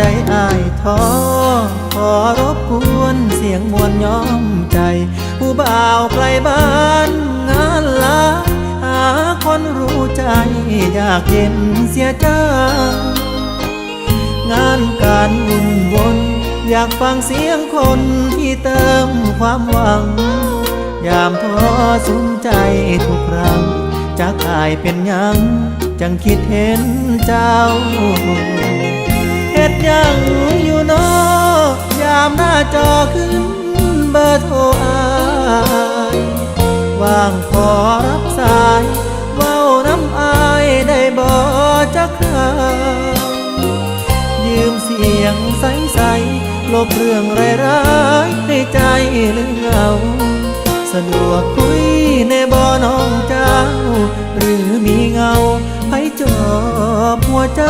ใดอายท้อขอรบกวนเสียงมวลย้อมใจ ผู้บ่าวไกลบ้านงานลาหาคนรู้ใจอยากเห็นเสียเจ้างานการวุ่นวนอยากฟังเสียงคนที่เติมความหวัง ยามท้อสุมใจทุกครั้งจากอายเป็นยัง จังคิดเห็นเจ้า ยังอยู่เนอยามหน้าจอขึ้นเบอร์โทรอายว่างขอรับสายเว้าน้ำอายได้บ่จักครายืมเสียงใสๆลบเรื่องร้ายๆในใจหรือเงา สะดวกคุยในบ่อน้องเจ้า หรือมีเงาให้จอบหัวใจ